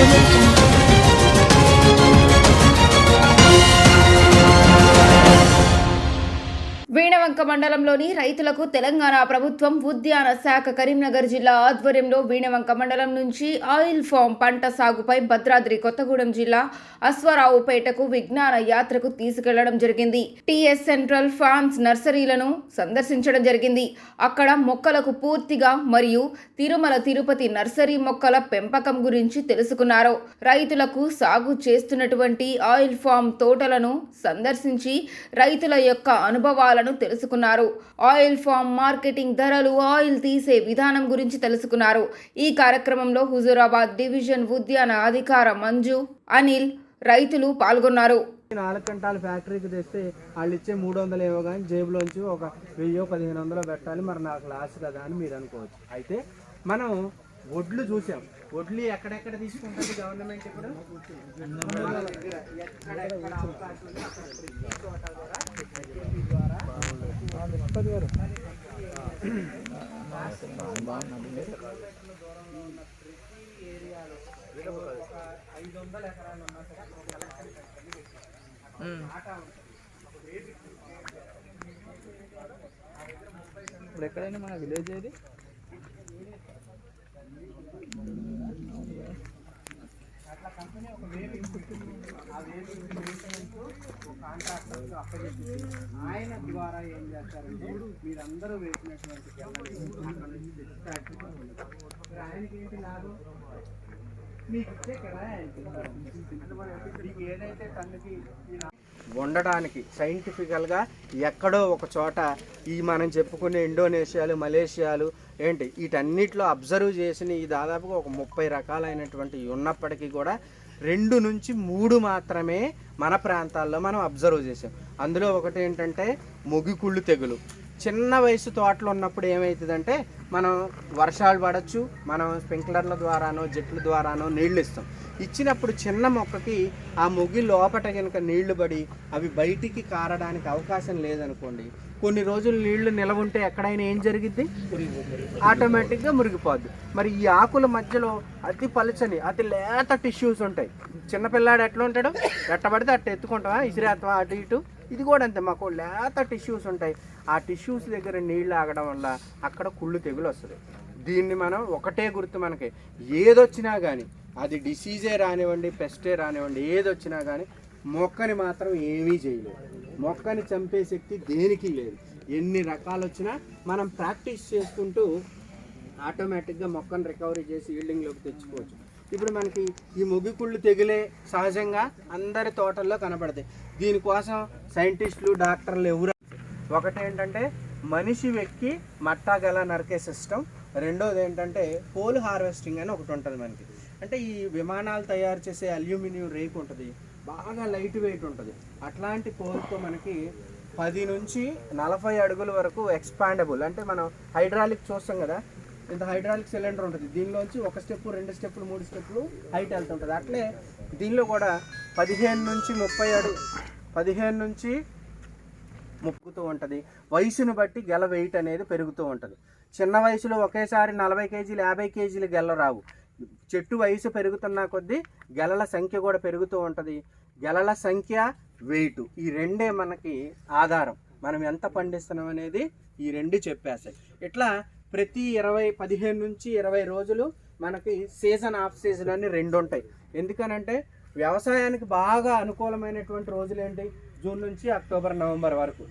Absolutamente. Veenavanka మండలంలోని రైతులకు తెలంగాణ ప్రభుత్వం ఉద్యాన శాఖ కరీంనగర్ జిల్లా ఆధ్వర్యంలో వీణవంక మండలం నుంచి ఆయిల్ ఫామ్ పంట సాగుపై భద్రాద్రి కొత్తగూడెం జిల్లా అశ్వరావుపేటకు విజ్ఞాన యాత్రకు తీసుకెళ్ళడం జరిగింది. టిఎస్ సెంట్రల్ ఫార్మ్స్ నర్సరీలను సందర్శించడం జరిగింది. అక్కడ మొక్కలకు పూర్తిగా మరియు తిరుమల తిరుపతి నర్సరీ మొక్కల పెంపకం గురించి తెలుసుకున్నారు. రైతులకు సాగు చేస్తున్నటువంటి ఆయిల్ ఫామ్ తోటలను సందర్శించి రైతుల యొక్క అనుభవాలను తెలుసుకున్నారు. ఆయిల్ ఫామ్ మార్కెటింగ్ ధరలు ఆయిల్ తీసే విధానం గురించి తెలుసుకున్నారు. ఈ కార్యక్రమంలో హుజూరాబాద్ డివిజన్ ఉద్యాన అధికార మంజు అనిల్ రైతులు పాల్గొన్నారు. నాలుగు గంటల ఫ్యాక్టరీకి తెస్తే వాళ్ళు ఇచ్చే మూడు వందలు ఏమో కానీ జేబులోంచి ఒక వెయ్యో పదిహేను వందలు పెట్టాలి. మరి నాకు లాస్ కదా అని మీరు అనుకోవచ్చు. అయితే మనం వడ్లు చూసాం. వడ్లు ఎక్కడెక్కడ తీసుకుంటుంది గవర్నమెంట్ ఇప్పుడు? ఎక్కడెక్కడ అవకాశం ఉందో అక్కడ ఇప్పుడు ఎక్కడైనా మన విలేజ్ ఏది? ఒక కాంట్రాక్టర్ అప్పచెప్పి ఆయన ద్వారా ఏం చేస్తారంటే మీరందరూ వేసినటువంటి ఆయనకి ఏంటి లాభం? మీకు ఇచ్చే కదా ఆయనకి మీకు ఏదైతే టన్నుకి ఉండడానికి సైంటిఫికల్గా ఎక్కడో ఒక చోట ఈ మనం చెప్పుకునే ఇండోనేషియాలు మలేషియాలు ఏంటి వీటన్నిటిలో అబ్జర్వ్ చేసిన ఈ దాదాపుగా ఒక ముప్పై రకాలైనటువంటి ఉన్నప్పటికీ కూడా రెండు నుంచి మూడు మాత్రమే మన ప్రాంతాల్లో మనం అబ్జర్వ్ చేసాం. అందులో ఒకటి ఏంటంటే మొగికుళ్ళు తెగులు. చిన్న వయసు తోటలు ఉన్నప్పుడు ఏమవుతుందంటే మనం వర్షాలు పడచ్చు మనం స్ప్రింక్లర్ల ద్వారానో జెట్ల ద్వారానో నీళ్ళు ఇస్తాం. ఇచ్చినప్పుడు చిన్న మొక్కకి ఆ మొగి లోపట కనుక నీళ్ళు పడి అవి బయటికి కారడానికి అవకాశం లేదనుకోండి. కొన్ని రోజులు నీళ్ళు నిలవ ఉంటే ఎక్కడైనా ఏం జరిగిద్ది? ఆటోమేటిక్గా మురిగిపోద్ది. మరి ఈ ఆకుల మధ్యలో అతి పలుచని అతి లేత టిష్యూస్ ఉంటాయి. చిన్నపిల్లాడు ఎట్లా ఉంటాడు? ఎట్టబడితే అట్ట ఎత్తుకుంటావా? ఇసిరేస్తావా? అటు ఇటు. ఇది కూడా అంతే. మాకు లేత టిష్యూస్ ఉంటాయి. ఆ టిష్యూస్ దగ్గర నీళ్ళు ఆగడం వల్ల అక్కడ కుళ్ళు తెగులు వస్తుంది దీన్ని మనం ఒకటే గుర్తు మనకి. ఏదొచ్చినా కానీ అది డిసీజే రానివ్వండి పెస్టే రానివ్వండి ఏది వచ్చినా కానీ మొక్కని మాత్రం ఏమీ చేయలేదు మొక్కని చంపే శక్తి దేనికి లేదు. ఎన్ని రకాలు వచ్చినా మనం ప్రాక్టీస్ చేసుకుంటూ ఆటోమేటిక్గా మొక్కను రికవరీ చేసి ఈల్డింగ్లోకి తెచ్చుకోవచ్చు. ఇప్పుడు మనకి ఈ మొగికుళ్ళు తెగిలే సహజంగా అందరి తోటల్లో కనపడతాయి. దీనికోసం సైంటిస్టులు డాక్టర్లు ఎవరు? ఒకటేంటంటే మనిషి వెక్కి మట్టా గల నరికే సిస్టమ్ రెండోది ఏంటంటే పోల్ హార్వెస్టింగ్ అని ఒకటి ఉంటుంది మనకి. అంటే ఈ విమానాలు తయారు చేసే అల్యూమినియం రేక్ ఉంటుంది. బాగా లైట్ వెయిట్ ఉంటుంది. అట్లాంటి పోల్తో మనకి పది నుంచి నలభై అడుగుల వరకు ఎక్స్పాండబుల్. అంటే మనం హైడ్రాలిక్ చూస్తాం కదా ఇంత హైడ్రాలిక్ సిలిండర్ ఉంటుంది. దీనిలోంచి ఒక స్టెప్ రెండు స్టెప్పులు మూడు స్టెప్పులు హైట్ వెళ్తుంటుంది. అట్లే దీనిలో కూడా పదిహేను నుంచి ముప్పై అడుగు పదిహేను నుంచి ముక్కుతూ ఉంటుంది. వయసును బట్టి గెల వెయిట్ అనేది పెరుగుతూ ఉంటుంది. చిన్న వయసులో ఒకేసారి నలభై కేజీలు యాభై కేజీలు గెల రావు. చెట్టు వయసు పెరుగుతున్న కొద్దీ గెలల సంఖ్య కూడా పెరుగుతూ ఉంటుంది. గెలల సంఖ్య వెయిట్. ఈ రెండే మనకి ఆధారం. మనం ఎంత పండిస్తున్నాం అనేది ఈ రెండు చెప్పేసాయి ఇట్లా ప్రతి ఇరవై పదిహేను నుంచి ఇరవై రోజులు మనకి సీజన్ ఆఫ్ సీజన్ అని రెండు ఉంటాయి. ఎందుకనంటే వ్యవసాయానికి బాగా అనుకూలమైనటువంటి రోజులు ఏంటి? జూన్ నుంచి అక్టోబర్ నవంబర్ వరకు.